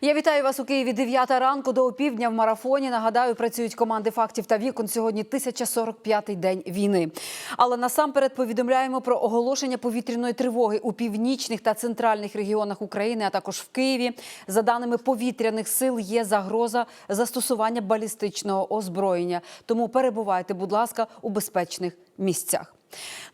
Я вітаю вас у Києві 9 ранку до опівдня в марафоні. Нагадаю, працюють команди фактів та вікон. Сьогодні 1045-й день війни. Але насамперед повідомляємо про оголошення повітряної тривоги у північних та центральних регіонах України, а також в Києві. За даними повітряних сил, є загроза застосування балістичного озброєння. Тому перебувайте, будь ласка, у безпечних місцях.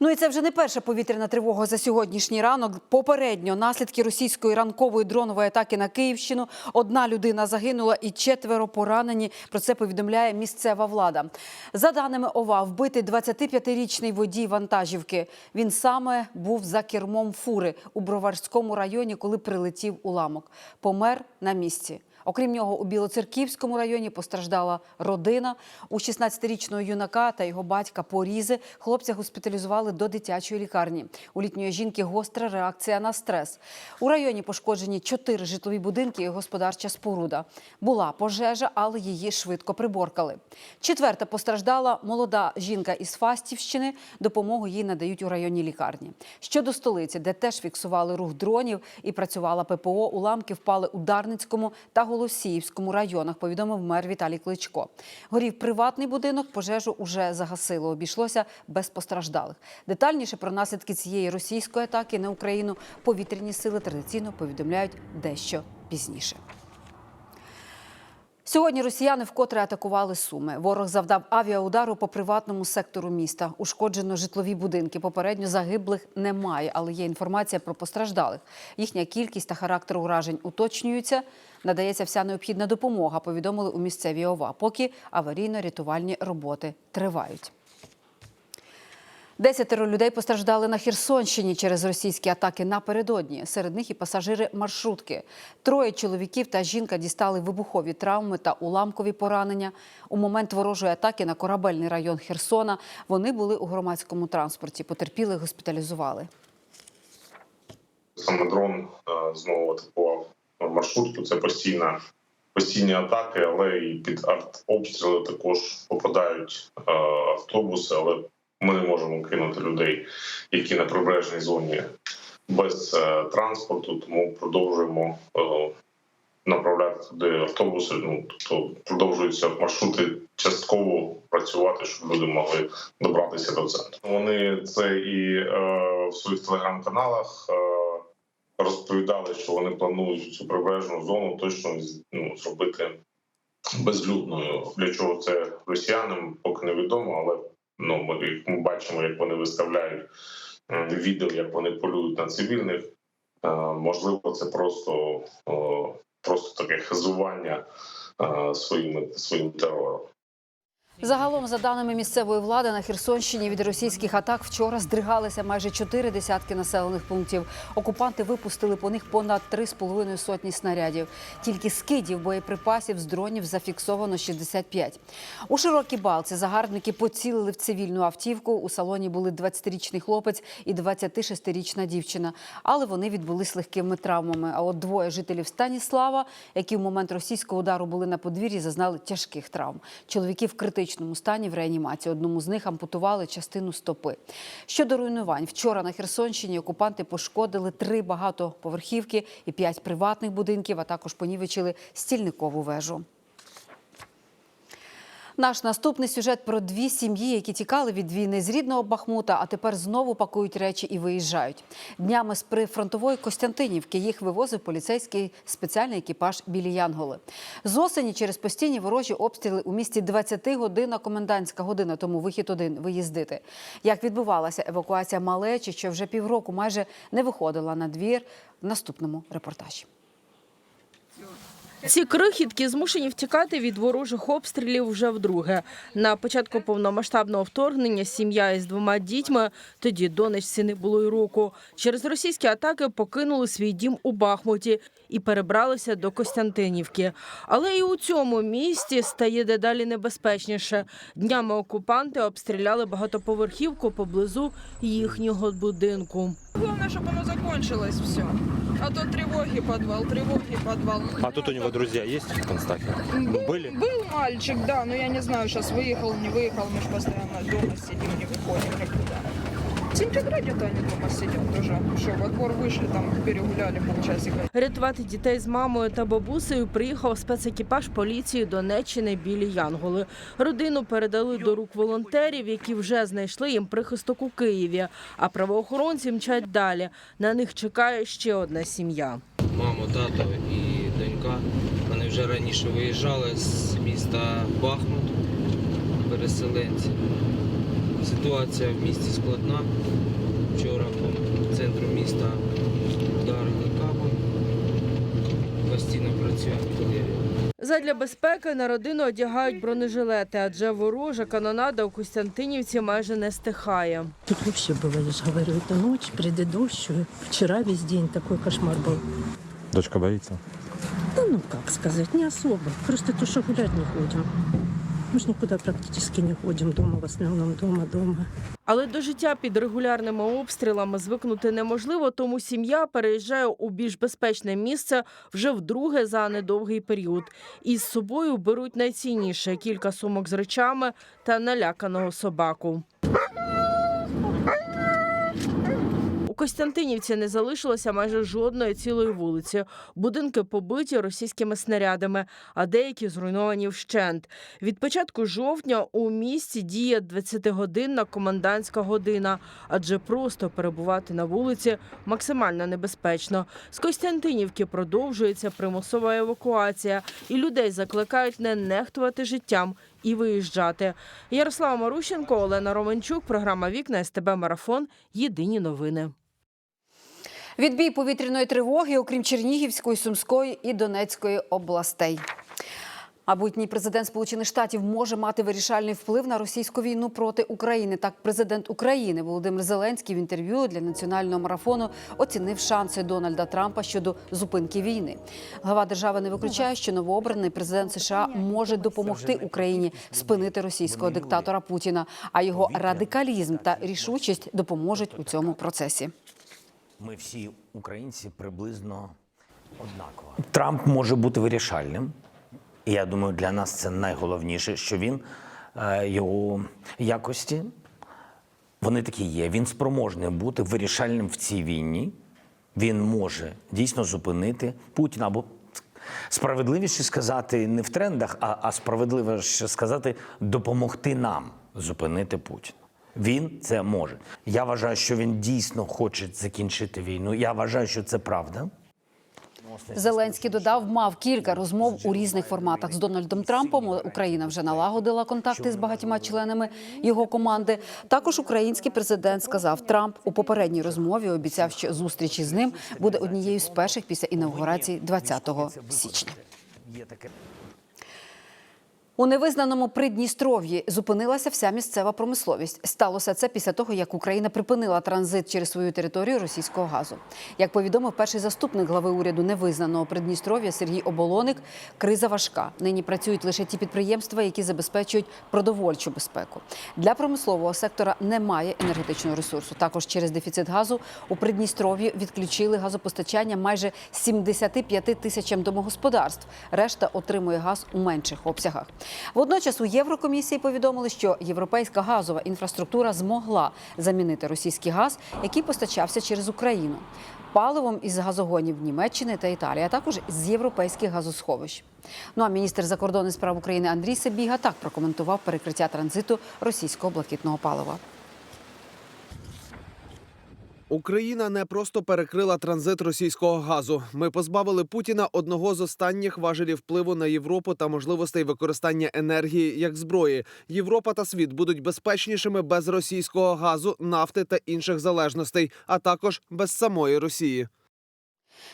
Ну і це вже не перша повітряна тривога за сьогоднішній ранок. Попередньо наслідки російської ранкової дронової атаки на Київщину. Одна людина загинула і четверо поранені. Про це повідомляє місцева влада. За даними ОВА, вбитий 25-річний водій вантажівки. Він саме був за кермом фури у Броварському районі, коли прилетів уламок. Помер на місці. Окрім нього, у Білоцерківському районі постраждала родина. У 16-річного юнака та його батька порізи. Хлопця госпіталізували до дитячої лікарні. У літньої жінки гостра реакція на стрес. У районі пошкоджені чотири житлові будинки і господарча споруда. Була пожежа, але її швидко приборкали. Четверта постраждала молода жінка із Фастівщини. Допомогу їй надають у районній лікарні. Щодо столиці, де теж фіксували рух дронів і працювала ППО, уламки впали у Дарницькому та Голосіївському районах, повідомив мер Віталій Кличко. Горів приватний будинок, пожежу уже загасило. Обійшлося без постраждалих. Детальніше про наслідки цієї російської атаки на Україну повітряні сили традиційно повідомляють дещо пізніше. Сьогодні росіяни вкотре атакували Суми. Ворог завдав авіаудару по приватному сектору міста. Ушкоджено житлові будинки. Попередньо загиблих немає, але є інформація про постраждалих. Їхня кількість та характер уражень уточнюються. Надається вся необхідна допомога. Повідомили у місцевій ОВА. Поки аварійно-рятувальні роботи тривають. Десятеро людей постраждали на Херсонщині через російські атаки напередодні. Серед них і пасажири маршрутки. Троє чоловіків та жінка дістали вибухові травми та уламкові поранення. У момент ворожої атаки на корабельний район Херсона вони були у громадському транспорті. Потерпілих госпіталізували. саме дрон е, знову атакував маршрутку. Це постійна постійні атаки, але і під артобстріли також попадають е, автобуси. Але ми не можемо кинути людей, які на прибережній зоні без е, транспорту, тому продовжуємо е, направляти туди автобуси. Ну тобто продовжуються маршрути частково працювати, щоб люди могли добратися до центру. Вони це і е, в своїх телеграм-каналах. Е, розповідали, що вони планують цю прибережну зону точно ну, зробити безлюдною. Для чого це росіянам поки невідомо, але ну ми, ми бачимо, як вони виставляють відео, як вони полюють на цивільних. Е, можливо, це просто, просто таке хизування своїми своїм, своїм терором. Загалом, за даними місцевої влади, на Херсонщині від російських атак вчора здригалися майже чотири десятки населених пунктів. Окупанти випустили по них понад три з половиною сотні снарядів. Тільки скидів боєприпасів з дронів зафіксовано 65. У широкій балці загарбники поцілили в цивільну автівку. У салоні були 20-річний хлопець і 26-річна дівчина. Але вони відбулись легкими травмами. А от двоє жителів Станіслава, які в момент російського удару були на подвір'ї, зазнали тяжких травм. Чоловіки в критичному стані в реанімації. Одному з них ампутували частину стопи. Щодо руйнувань, вчора на Херсонщині окупанти пошкодили три багатоповерхівки і п'ять приватних будинків, а також понівечили стільникову вежу. Наш наступний сюжет про дві сім'ї, які тікали від війни з рідного Бахмута, а тепер знову пакують речі і виїжджають. Днями з прифронтової Костянтинівки їх вивозив поліцейський спеціальний екіпаж білі Янголи. З осені через постійні ворожі обстріли у місті 20 година комендантська година, тому вихід один виїздити. Як відбувалася евакуація малечі, що вже півроку майже не виходила на двір в наступному репортажі. Ці крихітки змушені втікати від ворожих обстрілів вже вдруге. На початку повномасштабного вторгнення сім'я із двома дітьми, тоді донечці не було й року, через російські атаки покинули свій дім у Бахмуті і перебралися до Костянтинівки. Але і у цьому місті стає дедалі небезпечніше. Днями окупанти обстріляли багатоповерхівку поблизу їхнього будинку. Главное, чтобы оно закончилось все. А то тревоги подвал, тревоги подвал. А тут у него друзья есть в Констахе? Был, Были? был мальчик, да, но я не знаю, сейчас выехал, не выехал, мы же постоянно дома сидим, не выходим сентябре где-то они дома сидят уже. Что, во двор вышли, там перегуляли полчасика. Рятувати дітей з мамою та бабусею приїхав спецекіпаж поліції Донеччини білі Янголи. Родину передали до рук волонтерів, які вже знайшли їм прихисток у Києві. А правоохоронці мчать далі. На них чекає ще одна сім'я. Мамо, тато і донька. Вони вже раніше виїжджали з міста Бахмут, переселенці. Ситуація в місті складна. Вчора по центру міста вдарили кабом. Постійно працює артилерія. Задля безпеки на родину одягають бронежилети, адже ворожа канонада у Костянтинівці майже не стихає. Тут вообще было, я же говорю, это ночь предыдущую. Вчера весь день такой кошмар был. Дочка боится? Да ну как сказать, не особо. Просто то, что гулять не ходим. Мы же никуда практически не ходим. Дома в основном, дома, дома. Але до життя під регулярними обстрілами звикнути неможливо, тому сім'я переїжджає у більш безпечне місце вже вдруге за недовгий період. Із собою беруть найцінніше кілька сумок з речами та наляканого собаку. У Костянтинівці не залишилося майже жодної цілої вулиці. Будинки побиті російськими снарядами, а деякі зруйновані вщент. Від початку жовтня у місті діє 20-годинна комендантська година, адже просто перебувати на вулиці максимально небезпечно. З Костянтинівки продовжується примусова евакуація, і людей закликають не нехтувати життям і виїжджати. Ярослава Марущенко, Олена Романчук, програма Вікна СТБ Марафон. Єдині новини. Відбій повітряної тривоги, окрім Чернігівської, Сумської і Донецької областей. Майбутній президент Сполучених Штатів може мати вирішальний вплив на російську війну проти України. Так, президент України Володимир Зеленський в інтерв'ю для національного марафону оцінив шанси Дональда Трампа щодо зупинки війни. Глава держави не виключає, що новообраний президент США може допомогти Україні спинити російського диктатора Путіна, а його радикалізм та рішучість допоможуть у цьому процесі. Ми всі українці приблизно однаково. Трамп може бути вирішальним. І я думаю, для нас це найголовніше, що він е, його якості вони такі є. Він спроможний бути вирішальним в цій війні. Він може дійсно зупинити Путіна або справедливіше сказати не в трендах, а, а справедливіше сказати допомогти нам зупинити Путіна. Він це може. Я вважаю, що він дійсно хоче закінчити війну. Я вважаю, що це правда. Зеленський додав, мав кілька розмов у різних форматах з Дональдом Трампом. Україна вже налагодила контакти з багатьма членами його команди. Також український президент сказав, Трамп у попередній розмові обіцяв, що зустріч із ним буде однією з перших після інаугурації 20 січня. У невизнаному Придністров'ї зупинилася вся місцева промисловість. Сталося це після того, як Україна припинила транзит через свою територію російського газу. Як повідомив перший заступник глави уряду невизнаного Придністров'я Сергій Оболоник, криза важка. Нині працюють лише ті підприємства, які забезпечують продовольчу безпеку. Для промислового сектора немає енергетичного ресурсу. Також через дефіцит газу у Придністров'ї відключили газопостачання майже 75 тисячам домогосподарств. Решта отримує газ у менших обсягах. Водночас у Єврокомісії повідомили, що європейська газова інфраструктура змогла замінити російський газ, який постачався через Україну. Паливом із газогонів Німеччини та Італії, а також з європейських газосховищ. Ну а міністр закордонних справ України Андрій Сабіга так прокоментував перекриття транзиту російського блакитного палива. Україна не просто перекрила транзит російського газу. Ми позбавили Путіна одного з останніх важелів впливу на Європу та можливостей використання енергії як зброї. Європа та світ будуть безпечнішими без російського газу, нафти та інших залежностей, а також без самої Росії.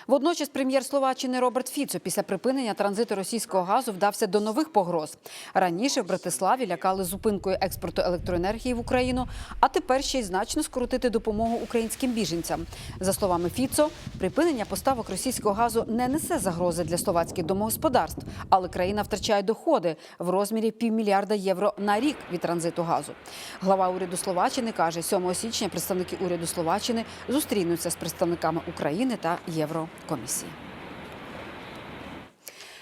Водночас прем'єр Словаччини Роберт Фіцо після припинення транзиту російського газу вдався до нових погроз. Раніше в Братиславі лякали зупинкою експорту електроенергії в Україну, а тепер ще й значно скоротити допомогу українським біженцям. За словами Фіцо, припинення поставок російського газу не несе загрози для словацьких домогосподарств, але країна втрачає доходи в розмірі півмільярда євро на рік від транзиту газу. Глава уряду Словаччини каже, 7 січня представники уряду Словаччини зустрінуться з представниками України та Європи. Єврокомісії.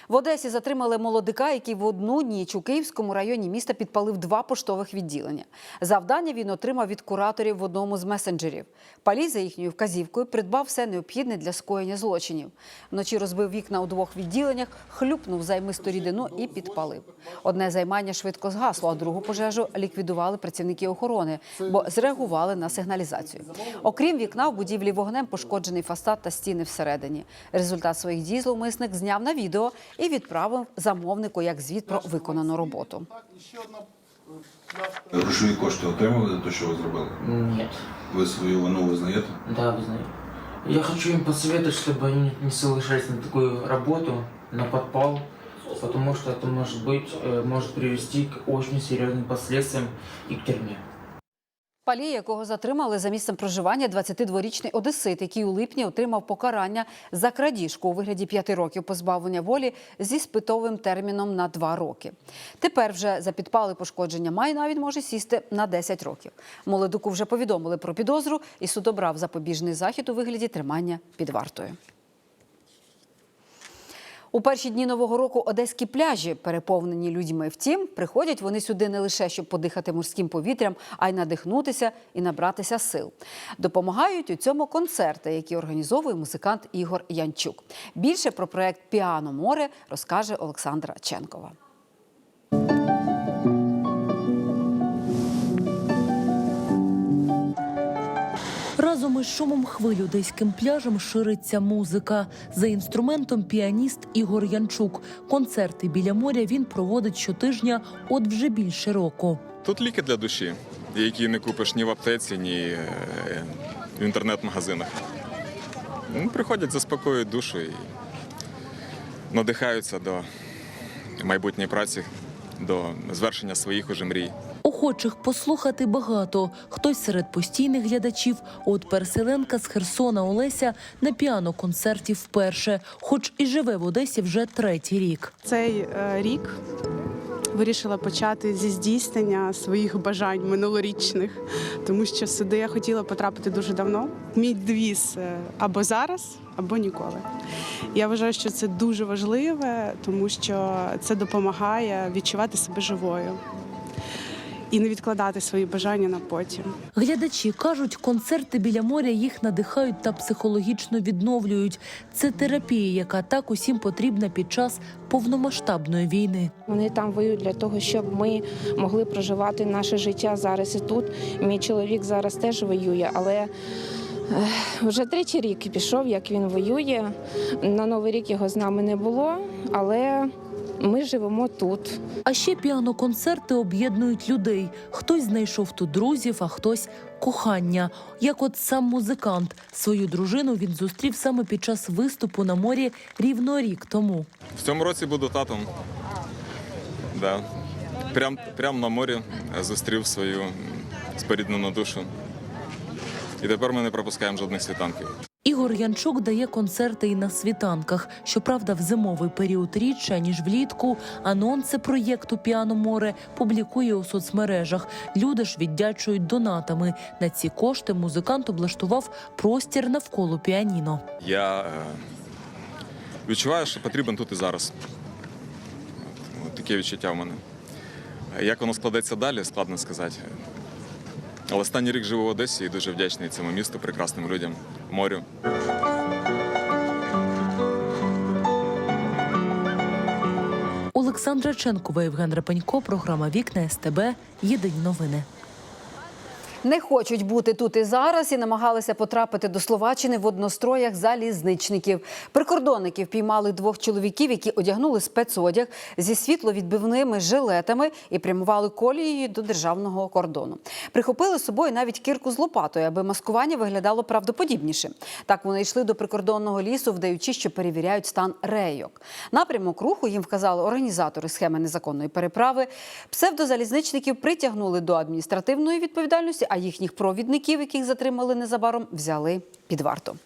В Одесі затримали молодика, який в одну ніч у Київському районі міста підпалив два поштових відділення. Завдання він отримав від кураторів в одному з месенджерів. Палій за їхньою вказівкою придбав все необхідне для скоєння злочинів. Вночі розбив вікна у двох відділеннях, хлюпнув займисту рідину і підпалив. Одне займання швидко згасло, а другу пожежу ліквідували працівники охорони, бо зреагували на сигналізацію. Окрім вікна, в будівлі вогнем пошкоджений фасад та стіни всередині. Результат своїх дій зловмисник зняв на відео і відправив замовнику як звіт про виконану роботу. Грошові кошти отримали за те, що ви зробили? Нет, Ви свою вину визнаєте? да, вызнаю. Я хочу им посоветовать, чтобы они не соглашались на такую работу, на подпал, потому что это может быть, э, может привести к очень серьезным последствиям и к тюрьме. Палій, якого затримали за місцем проживання, 22-річний одесит, який у липні отримав покарання за крадіжку у вигляді п'яти років позбавлення волі зі спитовим терміном на два роки. Тепер вже за підпали пошкодження майна він може сісти на 10 років. Молодуку вже повідомили про підозру, і суд обрав запобіжний захід у вигляді тримання під вартою. У перші дні нового року одеські пляжі переповнені людьми. Втім, приходять вони сюди не лише щоб подихати морським повітрям, а й надихнутися і набратися сил. Допомагають у цьому концерти, які організовує музикант Ігор Янчук. Більше про проект Піано море розкаже Олександра Ченкова. Разом із шумом хвиль одеським пляжем шириться музика. За інструментом піаніст Ігор Янчук. Концерти біля моря він проводить щотижня, от вже більше року. Тут ліки для душі, які не купиш ні в аптеці, ні е, в інтернет-магазинах. Ну, Приходять, заспокоюють душу і надихаються до майбутньої праці, до звершення своїх уже мрій. Охочих послухати багато. Хтось серед постійних глядачів. От переселенка з Херсона Олеся на піано-концерті вперше, хоч і живе в Одесі вже третій рік. Цей е, рік вирішила почати зі здійснення своїх бажань минулорічних, тому що сюди я хотіла потрапити дуже давно. Мій девіз е, або зараз, або ніколи. Я вважаю, що це дуже важливе, тому що це допомагає відчувати себе живою і не відкладати свої бажання на потім. Глядачі кажуть, концерти біля моря їх надихають та психологічно відновлюють. Це терапія, яка так усім потрібна під час повномасштабної війни. Вони там воюють для того, щоб ми могли проживати наше життя зараз і тут. Мій чоловік зараз теж воює, але вже третій рік пішов, як він воює. На новий рік його з нами не було, але ми живемо тут. А ще піано-концерти об'єднують людей. Хтось знайшов тут друзів, а хтось кохання. Як от сам музикант. Свою дружину він зустрів саме під час виступу на морі рівно рік тому. В цьому році буду татом. Да. Прям, прям на морі зустрів свою споріднену душу. І тепер ми не пропускаємо жодних світанків. Ігор Янчук дає концерти і на світанках. Щоправда, в зимовий період рідше, ніж влітку. Анонси проєкту Піано море публікує у соцмережах. Люди ж віддячують донатами. На ці кошти музикант облаштував простір навколо піаніно. Я е, відчуваю, що потрібен тут і зараз. Таке відчуття в мене. Як воно складеться далі, складно сказати. Але останній рік живу в Одесі і дуже вдячний цьому місту, прекрасним людям, морю. Олександра Ченкова, Євген Репенько, програма Вікна СТБ. Єдині новини. Не хочуть бути тут і зараз і намагалися потрапити до Словаччини в одностроях залізничників. Прикордонників піймали двох чоловіків, які одягнули спецодяг зі світловідбивними жилетами і прямували колією до державного кордону. Прихопили з собою навіть кірку з лопатою, аби маскування виглядало правдоподібніше. Так вони йшли до прикордонного лісу, вдаючи, що перевіряють стан рейок. Напрямок руху їм вказали організатори схеми незаконної переправи. Псевдозалізничників притягнули до адміністративної відповідальності, а їхніх провідників, яких затримали незабаром, взяли під варту.